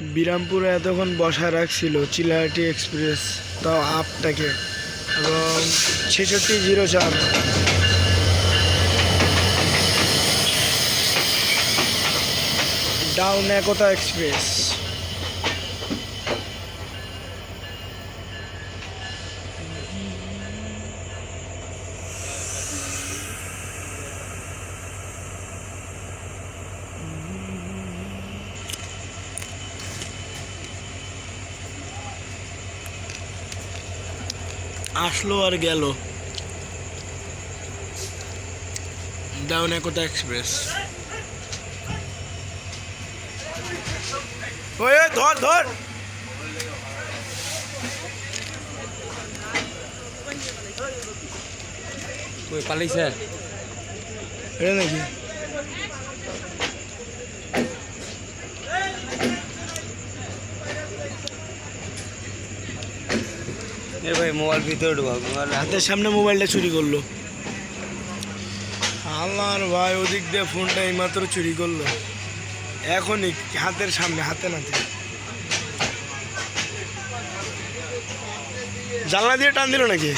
বিরামপুরে এতক্ষণ বসা রাখছিল চিলাহাটি এক্সপ্রেস, তাও আপটাকে। এবং ছেষট্টি জিরো চার। Down Ekota express. আসলো আর গেল। ডাউন একতা এক্সপ্রেস ওই ধর ধর। কই পালাইছে? এটা নাকি? এ ভাই মোবাইল ভিতরে ঢুকাও মোবাইল হাতের সামনে মোবাইলটা চুরি করল। আল্লাহর ভাই ওদিক দিয়ে ফোনটা এইমাত্র চুরি করল। এখনই হাতের সামনে হাতে নাতে জানলা দিয়ে টান দিল নাকি?